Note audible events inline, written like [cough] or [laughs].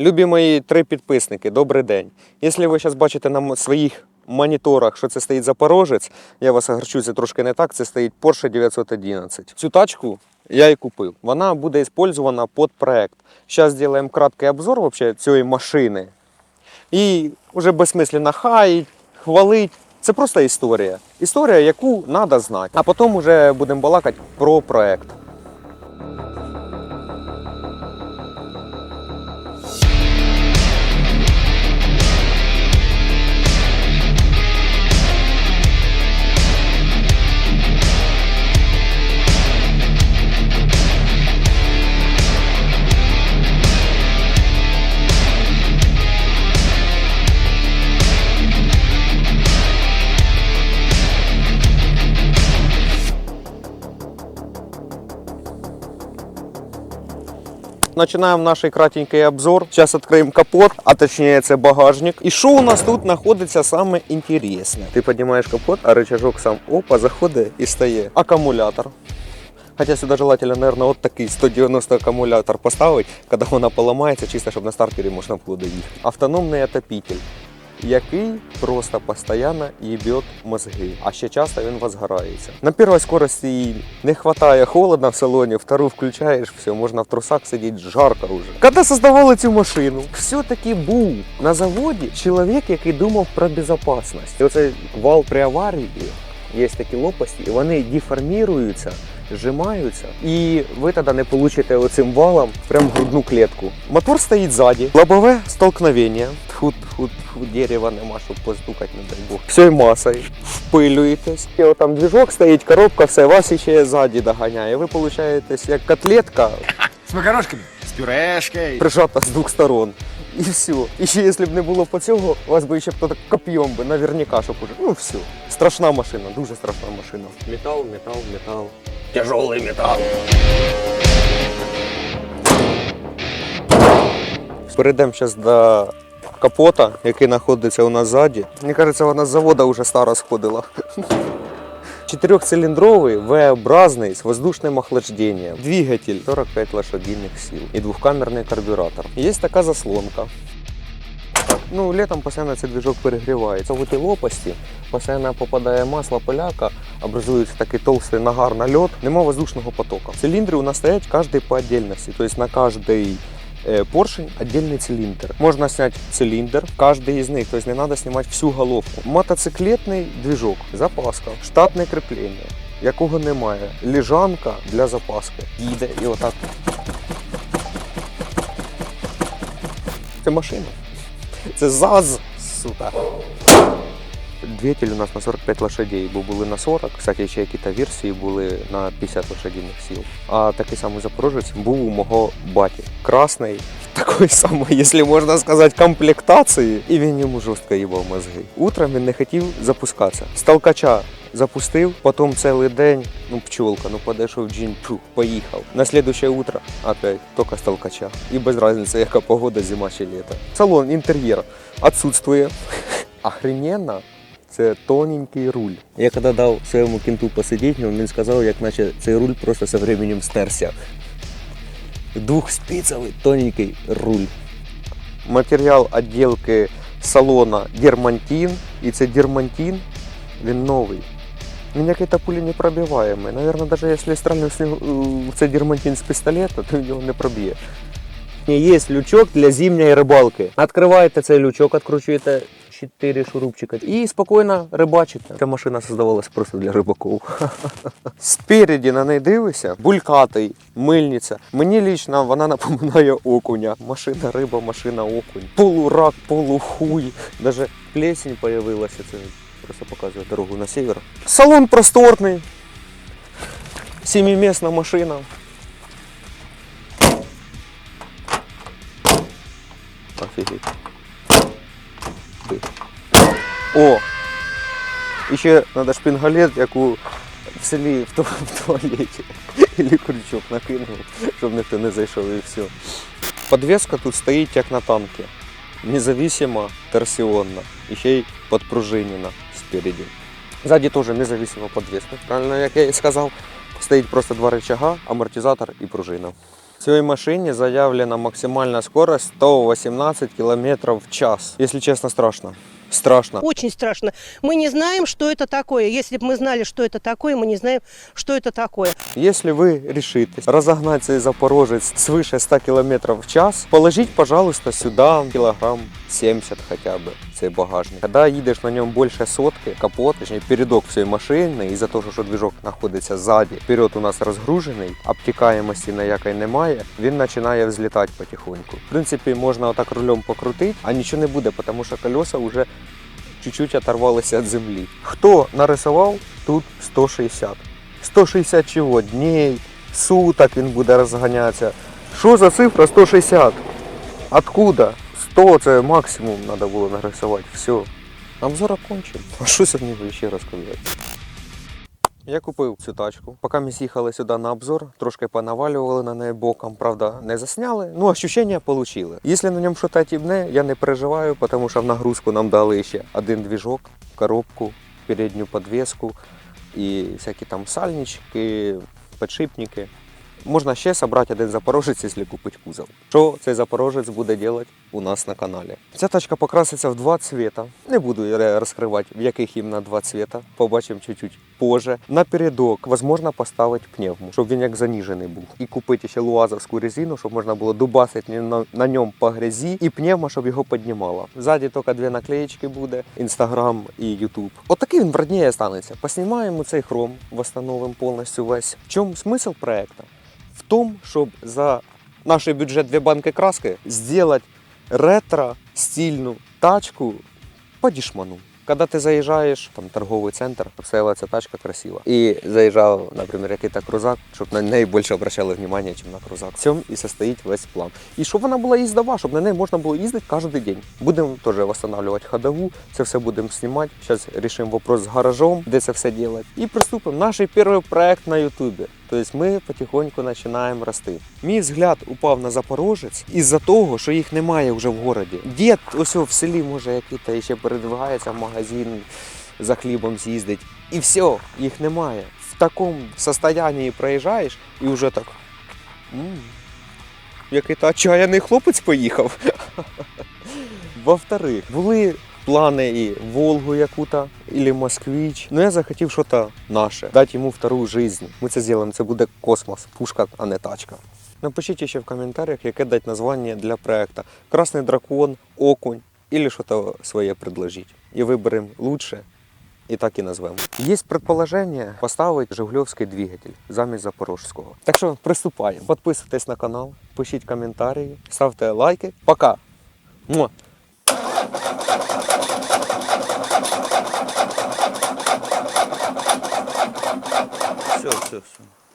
Любі мої три підписники, добрий день. Якщо ви зараз бачите на своїх моніторах, що це стоїть Запорожець, я вас огорчу, це трошки не так, це стоїть Porsche 911. Цю тачку я і купив. Вона буде використована під проект. Зараз зробимо краткий обзор вообще цієї машини. І вже безсмисленно хаїть, хвалить. Це просто історія. Історія, яку треба знати. А потім вже будемо балакати про проект. Начинаем наш кратенький обзор. Сейчас откроем капот, а точнее це багажник. І що у нас тут знаходиться саме інтересне? Ти піднімаєш капот, а рычажок сам опа, заходить і стає акумулятор. Хотя сюда желательно, наверное, вот такой 190 аккумулятор поставить, когда она поломается, чисто чтобы на стартере можно было доехать. Автономный отопитель, який просто постійно їбет мозги, а ще часто він возгорається. На першій скорості не вистачає холодно в салоні, втору включаєш, все, можна в трусах сидіти, жарко вже. Коли создавали цю машину, все-таки був на заводі чоловік, який думав про безпечність. І оцей вал при аварії, є такі лопасті, і вони деформіруються, зжимаються, і ви тоді не получите оцим валом прям грудну клітку. Мотор стоїть ззаді, лобове столкновення. Тьфу, тьфу, тьфу, дерева нема, щоб постукати, не дай Бог. Всьою масою впилюєтесь. І там движок стоїть, коробка, все, вас ще ззаді доганяє. Ви получаєтесь як котлетка, С макарошками? С пюрешкой. прижата з двох сторон. І все. І ще якщо б не було по цього, вас би ще б то так коп'єм би, наверняка, щоб уже. Ну все. Страшна машина, дуже страшна машина. Метал, метал, метал. Тяжелый метал. Перейдемо зараз до капота, який знаходиться у нас ззаді. Мені кажеться, вона з завода вже стара сходила. [laughs] Четырехцилиндровый, V-образный, с воздушным охлаждением. Двигатель 45 лошадиных сил и двухкамерный карбюратор. Есть такая заслонка. Так, ну, летом постоянно цей движок перегрівається. В этой лопасті постоянно попадає масло поляка, образується такий толстий нагар на льот, нема воздушного потока. Циліндри у нас стоять кожний по отдельности, то есть на каждый э, поршень отдельный цилиндр. Можно снять цилиндр, каждый из них, то есть не надо снимать всю головку. Мотоциклетний движок, запаска, штатне кріплення, якого немає. Лежанка для запаски. Їде і отак. Це машина. Це ЗАЗ, сука. Двигатель у нас на 45 лошадей, бо були на 40. Кстати, ще якісь версії були на 50 лошадиних сил. А такий самий запорожець був у мого баті. Красний, [laughs] такої самої, якщо можна сказати, комплектації. І він йому жорстко їбав мозги. Утром він не хотів запускатися. З толкача запустив, потім цілий день, ну пчелка, ну подійшов джин, пфу, поїхав. На следующее утро опять тільки з. І без різниці, яка погода, зима чи літо. Салон, інтер'єр відсутствує. [laughs] Охрененно. Це тоненький руль. Я коли дав своєму кінту посидіти, він сказав, як наче цей руль просто со временем стерся. Двухспицевий тоненький руль. Матеріал відділки салона дермантин. І це дермантин, він новий. Він як та пуля не пробиваємий. Наверное, даже якщо стрельнув з е, в цей дермантин з пістолета, то його не проб'є. Є лючок для зимньої рибалки. Відкриваєте цей лючок, відкручуєте 4 шурупчика і спокійно рибачите. Ця машина создавалась просто для рибаків. Спереді на неї дивишся, булькатий, мильниця. Мені лічно вона напоминає окуня. Машина риба, машина окунь. Полурак, полухуй. Даже плесень появилася. Це просто показує дорогу на север. Салон просторний. Семимісна машина. Офігеть. Ти. О! І ще треба шпінгалет, як у в селі в, ту- в туалеті. Или крючок накинув, щоб ніхто не зайшов і все. Подвеска тут стоїть як на танке. Независимо торсіонна. І ще й подпружинена спереді. Ззаді теж независима подвеска. Правильно, як я і сказав, стоїть просто два рычага, амортизатор і пружина. В цій машині заявлена максимальна скорость 118 км в час. Якщо чесно, страшно. Страшно. Очень страшно. Мы не знаем, что это такое. Если бы мы знали, что это такое, мы не знаем, что это такое. Если вы решитесь разогнать цей запорожец свыше 100 км в час, положить, пожалуйста, сюда килограмм 70 хотя бы в цей багажник. Когда їдеш на ньому більше сотки, капот, точніше передок всієї машини, із-за того, що движок знаходиться ззаді, вперед у нас розгружений, обтікаємості ніякої немає, він починає взлітати потихоньку. В принципі, можна отак рулем покрутити, а нічого не буде, тому що колеса вже чуть-чуть оторвалися від землі. Хто нарисував тут 160? 160 чого? Дней, суток він буде розганятися. Що за цифра 160? Откуда? 100 це максимум треба було нарисувати. Все. Обзор окончен. А що сьогодні ще розказати? Я купив цю тачку. Поки ми з'їхали сюди на обзор, трошки понавалювали на неї боком, правда, не засняли. Ну, ощущення отримали. Якщо на ньому щось тібне, я не переживаю, тому що в нагрузку нам дали ще один двіжок, коробку, передню подвеску і всякі там сальнички, підшипники. Можна ще зібрати один запорожець, якщо купити кузов. Що цей запорожець буде робити у нас на каналі? Ця тачка покраситься в два цвіта. Не буду розкривати, в яких іменно два цвіта. Побачимо чуть-чуть позже. На передок, можливо, поставити пневму, щоб він як заніжений був. І купити ще луазовську резину, щоб можна було дубасити на, на ньому по грязі, і пневма, щоб його піднімала. Ззаді тільки дві наклеєчки буде: Інстаграм і Ютуб. Отакий він вредніше станеться. Поснімаємо цей хром, восстановимо повністю весь. В чому смисл проекту? В тому, щоб за наш бюджет дві банки краски зробити ретро стильну тачку по дешману. Коли ти заїжджаєш там торговий центр, стояла ця тачка красива. І заїжджав, наприклад, який-то крузак, щоб на неї більше обращали внимание, ніж на крузак. В цьому і состоїть весь план. І щоб вона була їздова, щоб на неї можна було їздити кожен день. Будемо теж встановлювати ходову, це все будемо знімати. Зараз вирішимо вопрос з гаражом, де це все робити. І приступимо. Наш перший проект на Ютубі. Тобто ми потихоньку починаємо рости. Мій взгляд упав на Запорожець із-за того, що їх немає вже в городі. Дід ось в селі може який-то ще передвигається в магазин за хлібом з'їздить. І все, їх немає. В такому стані проїжджаєш і вже так. м який-то отчаяний хлопець поїхав. [laughs] Во-вторых, були плани і Волгу яку-то, или Москвич. Ну я захотів щось наше, дати йому вторую жизнь. Ми це зробимо, це буде космос, пушка, а не тачка. Напишіть ще в коментарях, яке дати названня для проекту. Красний дракон, окунь, или щось своє предложить. І виберемо лучше. І так і назвемо. Є предположення поставити Жигульовський двигатель замість Запорожського. Так що приступаємо. Підписуйтесь на канал, пишіть коментарі, ставте лайки. Пока! Все, все, все.